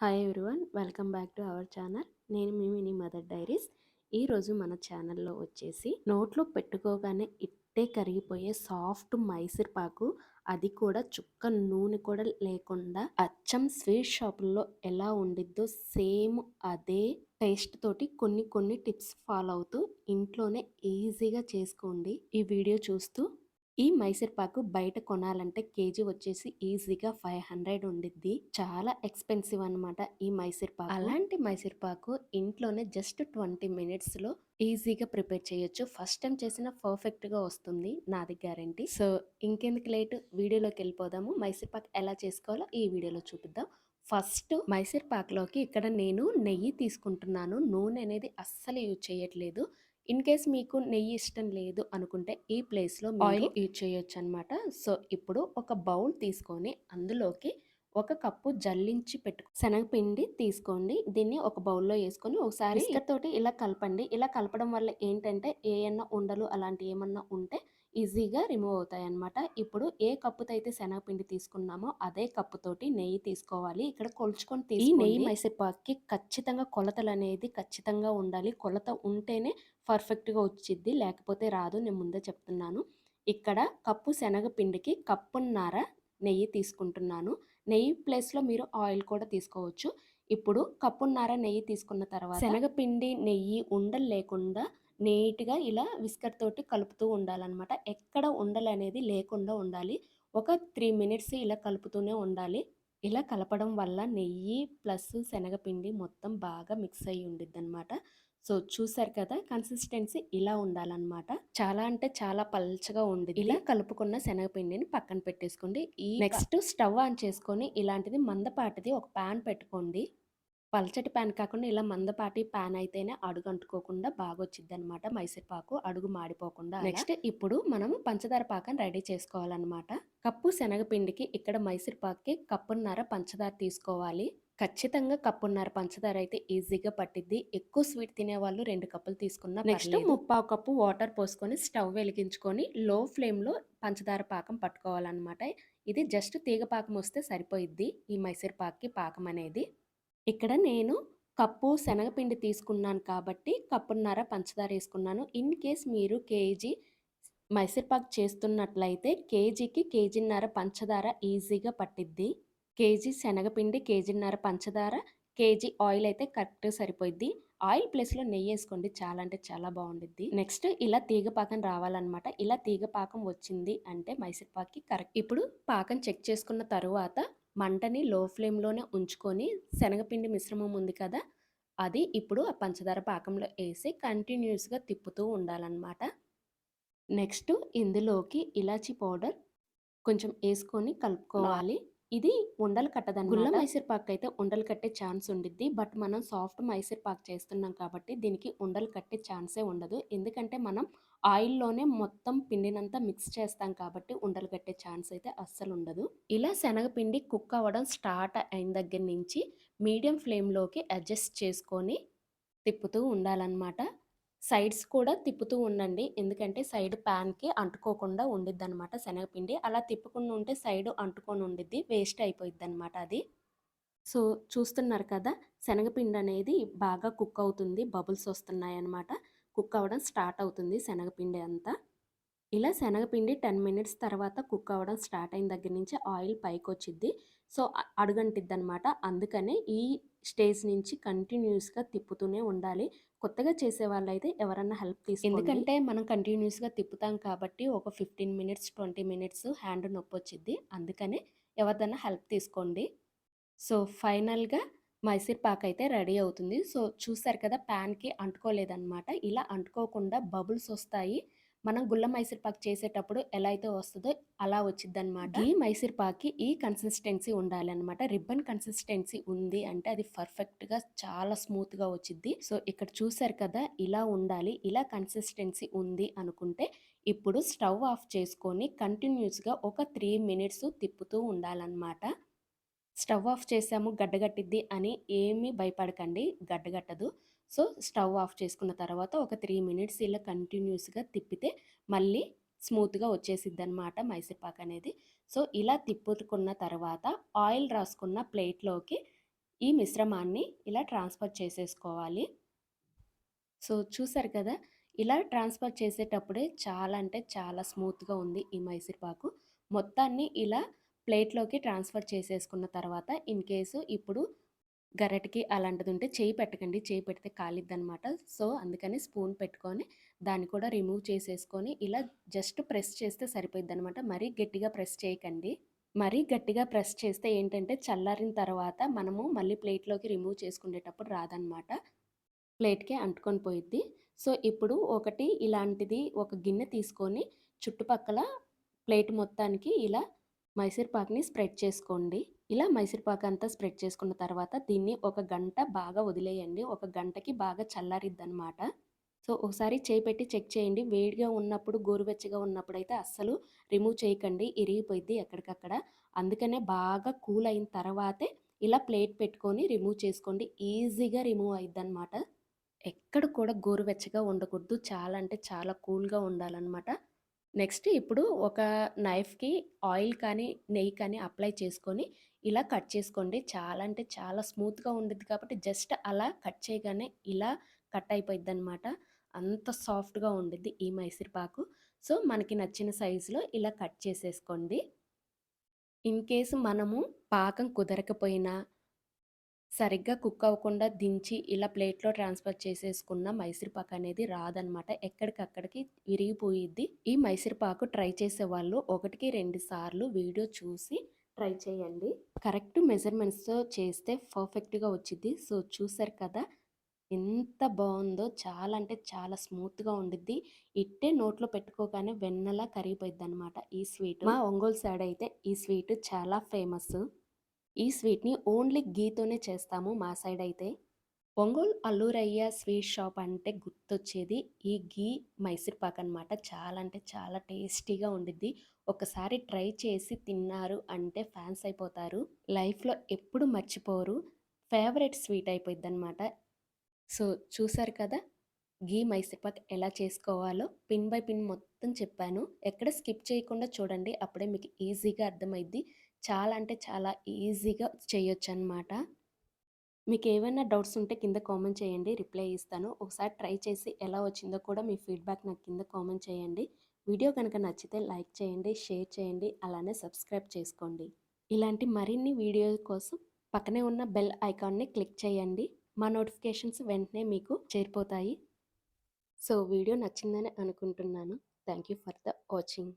Hi everyone welcome back to our channel నేను మీ mini mother diaries ఈరోజు మన ఛానల్లో వచ్చేసి నోట్లో పెట్టుకోగానే ఇట్టే కరిగిపోయే సాఫ్ట్ మైసూర్ పాకు అది కూడా చుక్క నూనె కూడా లేకుండా అచ్చం స్వీట్ షాపుల్లో ఎలా ఉండిద్దో సేమ్ అదే టేస్ట్ తోటి కొన్ని కొన్ని టిప్స్ ఫాలో అవుతూ ఇంట్లోనే ఈజీగా చేసుకోండి. ఈ వీడియో చూస్తూ ఈ మైసూర్ పాకు బయట కొనాలంటే కేజీ వచ్చేసి ఈజీగా ఫైవ్ హండ్రెడ్ ఉండిద్ది. చాలా ఎక్స్పెన్సివ్ అనమాట ఈ మైసూర్ పాకు. అలాంటి మైసూర్ పాకు ఇంట్లోనే జస్ట్ ట్వంటీ మినిట్స్లో ఈజీగా ప్రిపేర్ చేయొచ్చు. ఫస్ట్ టైం చేసిన పర్ఫెక్ట్గా వస్తుంది నాది గ్యారంటీ. సో ఇంకెందుకు లేట్? వీడియోలోకి వెళ్ళిపోదాము. మైసూర్ పాక్ ఎలా చేసుకోవాలో ఈ వీడియోలో చూపిద్దాం. ఫస్ట్ మైసూర్ పాక్లోకి ఇక్కడ నేను నెయ్యి తీసుకుంటున్నాను. నూనె అనేది అస్సలు యూజ్ చేయట్లేదు. ఇన్ కేస్ మీకు నెయ్యి ఇష్టం లేదు అనుకుంటే ఈ ప్లేస్లో ఆయిల్? యూజ్ చేయొచ్చు అనమాట సో ఇప్పుడు ఒక బౌల్ తీసుకొని అందులోకి ఒక కప్పు జల్లించి పెట్టు శనగపిండి తీసుకోండి. దీన్ని ఒక బౌల్లో వేసుకొని ఒకసారి తోటి ఇలా కలపండి. ఇలా కలపడం వల్ల ఏంటంటే ఏమన్నా ఉండలు అలాంటి ఏమన్నా ఉంటే ఈజీగా రిమూవ్ అవుతాయి అనమాట ఇప్పుడు ఏ కప్పుతో అయితే శనగపిండి తీసుకున్నామో అదే కప్పుతోటి నెయ్యి తీసుకోవాలి. ఇక్కడ కొలుచుకొని తీసి నెయ్యి మైసూర్పాక్కి ఖచ్చితంగా కొలతలు అనేది ఖచ్చితంగా ఉండాలి. కొలత ఉంటేనే పర్ఫెక్ట్గా వచ్చిద్ది లేకపోతే రాదు నేను ముందే చెప్తున్నాను. ఇక్కడ కప్పు శనగపిండికి కప్పున్నర నెయ్యి తీసుకుంటున్నాను. నెయ్యి ప్లేస్లో మీరు ఆయిల్ కూడా తీసుకోవచ్చు. ఇప్పుడు కప్పున్నర నెయ్యి తీసుకున్న తర్వాత శనగపిండి నెయ్యి ఉండలు లేకుండా నీట్గా ఇలా విస్కర్ తోటి కలుపుతూ ఉండాలన్నమాట. ఎక్కడ ఉండలు అనేది లేకుండా ఉండాలి. ఒక త్రీ మినిట్స్ ఇలా కలుపుతూనే ఉండాలి. ఇలా కలపడం వల్ల నెయ్యి ప్లస్ శనగపిండి మొత్తం బాగా మిక్స్ అయ్యి ఉండిద్ది అనమాట సో చూసారు కదా కన్సిస్టెన్సీ ఇలా ఉండాలన్నమాట. చాలా అంటే చాలా పల్చగా ఉంది ఇలా కలుపుకున్న శనగపిండిని పక్కన పెట్టేసుకోండి. ఈ నెక్స్ట్ స్టవ్ ఆన్ చేసుకొని ఇలాంటిది మందపాటిది ఒక ప్యాన్ పెట్టుకోండి. పల్చటి ప్యాన్ కాకుండా ఇలా మందపాటి ప్యాన్ అయితేనే అడుగు అంటుకోకుండా బాగా వచ్చింది అనమాట మైసూర్పాకు అడుగు మాడిపోకుండా నెక్స్ట్ ఇప్పుడు మనం పంచదార పాకం రెడీ చేసుకోవాలన్నమాట. కప్పు శనగపిండికి ఇక్కడ మైసూర్పాకుకి కప్పున్నర పంచదార తీసుకోవాలి. ఖచ్చితంగా కప్పున్నర పంచదార అయితే ఈజీగా పట్టిద్ది. ఎక్కువ స్వీట్ తినే వాళ్ళు రెండు కప్పులు తీసుకున్న నెక్స్ట్ ముప్పావు కప్పు వాటర్ పోసుకొని స్టవ్ వెలిగించుకొని లో ఫ్లేమ్లో పంచదార పాకం పట్టుకోవాలన్నమాట. ఇది జస్ట్ తీగ పాకం వస్తే సరిపోయిద్ది ఈ మైసూర్ పాక్కి పాకం అనేది ఇక్కడ నేను కప్పు శనగపిండి తీసుకున్నాను కాబట్టి కప్పున్నర పంచదార వేసుకున్నాను. ఇన్ కేస్ మీరు కేజీ మైసూర్పాక్ చేస్తున్నట్లయితే కేజీకి కేజీన్నర పంచదార ఈజీగా పట్టిద్ది. కేజీ శనగపిండి కేజీన్నర పంచదార కేజీ ఆయిల్ అయితే కరెక్ట్ సరిపోయిద్ది. ఆయిల్ ప్లేస్లో నెయ్యి వేసుకోండి. చాలా అంటే చాలా బాగుండిద్ది. నెక్స్ట్ ఇలా తీగ పాకం రావాలన్నమాట. ఇలా తీగ పాకం వచ్చింది అంటే మైసూర్పాక్కి కరెక్ట్. ఇప్పుడు పాకం చెక్ చేసుకున్న తరువాత మంటని లో ఫ్లేమ్లోనే ఉంచుకొని శనగపిండి మిశ్రమం ఉంది కదా! అది ఇప్పుడు ఆ పంచదార పాకంలో వేసి కంటిన్యూస్గా తిప్పుతూ ఉండాలన్నమాట. నెక్స్ట్ ఇందులోకి ఇలాచీ పౌడర్ కొంచెం వేసుకొని కలుపుకోవాలి. ఇది ఉండలు కట్టదని గుళ్ళ మైసూర్ పాక్ అయితే ఉండలు కట్టే ఛాన్స్ ఉండిద్ది. బట్ మనం సాఫ్ట్ మైసూర్ పాక్ చేస్తున్నాం కాబట్టి దీనికి ఉండలు కట్టే ఛాన్సే ఉండదు. ఎందుకంటే మనం ఆయిల్లోనే మొత్తం పిండినంతా మిక్స్ చేస్తాం కాబట్టి ఉండలు కట్టే ఛాన్స్ అయితే అస్సలు ఉండదు. ఇలా శనగపిండి కుక్ అవ్వడం స్టార్ట్ అయిన దగ్గర నుంచి మీడియం ఫ్లేమ్లోకి అడ్జస్ట్ చేసుకొని తిప్పుతూ ఉండాలన్నమాట. సైడ్స్ కూడా తిప్పుతూ ఉండండి. ఎందుకంటే సైడ్ ప్యాన్కి అంటుకోకుండా ఉండిద్ది అనమాట శనగపిండి. అలా తిప్పకుండా ఉంటే సైడ్ అంటుకొని ఉండిద్ది వేస్ట్ అయిపోయిద్ది అనమాట అది. సో చూస్తున్నారు కదా శనగపిండి అనేది బాగా కుక్ అవుతుంది బబుల్స్ వస్తున్నాయి అనమాట కుక్ అవ్వడం స్టార్ట్ అవుతుంది శనగపిండి అంతా. ఇలా శనగపిండి టెన్ మినిట్స్ తర్వాత కుక్ అవ్వడం స్టార్ట్ అయిన దగ్గర నుంచి ఆయిల్ పైకి వచ్చింది సో అడుగంటిద్ది అనమాట అందుకనే ఈ స్టేజ్ నుంచి కంటిన్యూస్గా తిప్పుతూనే ఉండాలి. కొత్తగా చేసే వాళ్ళైతే ఎవరన్నా హెల్ప్ తీసుకోండి. ఎందుకంటే మనం కంటిన్యూస్గా తిప్పుతాం కాబట్టి ఒక fifteen minutes twenty minutes hand నొప్పి వచ్చింది అందుకనే ఎవరిదన్నా హెల్ప్ తీసుకోండి. సో ఫైనల్గా మైసూర్ పాక్ అయితే రెడీ అవుతుంది. సో చూసారు కదా ప్యాన్కి అంటుకోలేదన్నమాట. ఇలా అంటుకోకుండా బబుల్స్ వస్తాయి. మనం గుల్ల మైసూర్ పాక్ చేసేటప్పుడు ఎలా అయితే వస్తుందో అలా వచ్చింది అనమాట ఈ మైసూర్ పాక్కి ఈ కన్సిస్టెన్సీ ఉండాలి అనమాట రిబ్బన్ కన్సిస్టెన్సీ ఉంది అంటే అది పర్ఫెక్ట్గా చాలా స్మూత్గా వచ్చింది సో ఇక్కడ చూసారు కదా ఇలా ఉండాలి ఇలా కన్సిస్టెన్సీ ఉంది అనుకుంటే ఇప్పుడు స్టవ్ ఆఫ్ చేసుకొని కంటిన్యూస్గా ఒక త్రీ మినిట్స్ తిప్పుతూ ఉండాలన్నమాట. స్టవ్ ఆఫ్ చేసాము గడ్డగట్టిద్ది అని ఏమీ భయపడకండి గడ్డగట్టదు సో స్టవ్ ఆఫ్ చేసుకున్న తర్వాత ఒక త్రీ మినిట్స్ ఇలా కంటిన్యూస్గా తిప్పితే మళ్ళీ స్మూత్గా వచ్చేసిద్ది అనమాట మైసూర్పాక్ అనేది. సో ఇలా తిప్పుకున్న తర్వాత ఆయిల్ రాసుకున్న ప్లేట్లోకి ఈ మిశ్రమాన్ని ఇలా ట్రాన్స్ఫర్ చేసేసుకోవాలి. సో చూసారు కదా ఇలా ట్రాన్స్ఫర్ చేసేటప్పుడే చాలా అంటే చాలా స్మూత్గా ఉంది ఈ మైసూర్పాకు. మొత్తాన్ని ఇలా ప్లేట్లోకి ట్రాన్స్ఫర్ చేసేసుకున్న తర్వాత ఇన్ కేసు ఇప్పుడు గరెటకి అలాంటిది ఉంటే చేయి పెట్టకండి. చేయి పెడితే కాలిద్ది అనమాట సో అందుకని స్పూన్ పెట్టుకొని దాన్ని కూడా రిమూవ్ చేసేసుకొని ఇలా జస్ట్ ప్రెస్ చేస్తే సరిపోద్ది అనమాట మరీ గట్టిగా ప్రెస్ చేయకండి. మరీ గట్టిగా ప్రెస్ చేస్తే ఏంటంటే చల్లారిన తర్వాత మనము మళ్ళీ ప్లేట్లోకి రిమూవ్ చేసుకునేటప్పుడు రాదనమాట. ప్లేట్కి అంటుకొని పోయిద్ది. సో ఇప్పుడు ఒకటి ఇలాంటిది ఒక గిన్నె తీసుకొని చుట్టుపక్కల ప్లేట్ మొత్తానికి ఇలా మైసూర్ పాక్ని స్ప్రెడ్ చేసుకోండి. ఇలా మైసూర్ పాక్ అంతా స్ప్రెడ్ చేసుకున్న తర్వాత దీన్ని ఒక గంట బాగా వదిలేయండి. ఒక గంటకి బాగా చల్లారిద్ది అనమాట సో ఒకసారి చేయి పెట్టి చెక్ చేయండి. వేడిగా ఉన్నప్పుడు గోరువెచ్చగా ఉన్నప్పుడు అయితే అస్సలు రిమూవ్ చేయకండి. ఇరిగిపోయిద్ది ఎక్కడికక్కడ. అందుకనే బాగా కూల్ అయిన తర్వాతే ఇలా ప్లేట్ పెట్టుకొని రిమూవ్ చేసుకోండి. ఈజీగా రిమూవ్ అయిద్ది అనమాట ఎక్కడ కూడా గోరువెచ్చగా ఉండకూడదు. చాలా అంటే చాలా కూల్గా ఉండాలన్నమాట. నెక్స్ట్ ఇప్పుడు ఒక నైఫ్కి ఆయిల్ కానీ నెయ్యి కానీ అప్లై చేసుకొని ఇలా కట్ చేసుకోండి. చాలా అంటే చాలా స్మూత్గా ఉండేది కాబట్టి జస్ట్ అలా కట్ చేయగానే ఇలా కట్ అయిపోయింది అనమాట అంత సాఫ్ట్గా ఉండిద్ది ఈ మైసూర్ పాకు. సో మనకి నచ్చిన సైజులో ఇలా కట్ చేసేసుకోండి. ఇన్ కేసు మనము పాకం కుదరకపోయినా సరిగ్గా కుక్ అవ్వకుండా దించి ఇలా ప్లేట్‌లో ట్రాన్స్‌ఫర్ చేసేసుకున్న మైసూర్పాకు అనేది రాదనమాట. ఎక్కడికక్కడికి విరిగిపోయిద్ది. ఈ మైసూర్పాకు ట్రై చేసే వాళ్ళు ఒకటికి రెండు సార్లు వీడియో చూసి ట్రై చేయండి. కరెక్ట్ మెజర్‌మెంట్స్‌తో చేస్తే పర్ఫెక్ట్‌గా వచ్చిద్ది. సో, చూసారు కదా! ఎంత బాగుందో చాలా అంటే చాలా స్మూత్‌గా ఉండిద్ది. ఇట్టే నోట్లో పెట్టుకోగానే వెన్నలా కరిగిపోయిద్దనమాట ఈ స్వీట్. మా ఒంగోలు సైడ్ అయితే ఈ స్వీట్ చాలా ఫేమస్. ఈ స్వీట్‌ని ఓన్లీ గీతోనే చేస్తాము మా సైడ్ అయితే. ఒంగోలు అల్లూరయ్య స్వీట్ షాప్ అంటే గుర్తొచ్చేది ఈ ఘీ మైసూర్ పాక్ అనమాట. చాలా అంటే చాలా టేస్టీగా ఉండిద్ది. ఒకసారి ట్రై చేసి తిన్నారు అంటే ఫ్యాన్స్ అయిపోతారు. లైఫ్‌లో ఎప్పుడు మర్చిపోరు. Favourite sweet అయిపోయిద్దనమాట. సో, చూసారు కదా! ఘీ మైసెపాక్ ఎలా చేసుకోవాలో పిన్ బై పిన్ మొత్తం చెప్పాను. ఎక్కడ స్కిప్ చేయకుండా చూడండి. అప్పుడే మీకు ఈజీగా అర్థమైద్ది. చాలా అంటే చాలా ఈజీగా చేయొచ్చనమాట. ఏమైనా డౌట్స్ ఉంటే కింద కామెంట్ చేయండి. రిప్లై ఇస్తాను. ఒకసారి ట్రై చేసి ఎలా వచ్చిందో కూడా మీ ఫీడ్‌బ్యాక్ నాకు కింద కామెంట్ చేయండి. వీడియో కనుక నచ్చితే లైక్ చేయండి, షేర్ చేయండి, అలానే సబ్స్క్రైబ్ చేసుకోండి. ఇలాంటి మరిన్ని వీడియో కోసం పక్కనే ఉన్న బెల్ ఐకాన్‌ని క్లిక్ చేయండి. మా నోటిఫికేషన్స్ వెంటనే మీకు చేరిపోతాయి. సో, వీడియో నచ్చిందని అనుకుంటున్నాను. Thank you for the watching.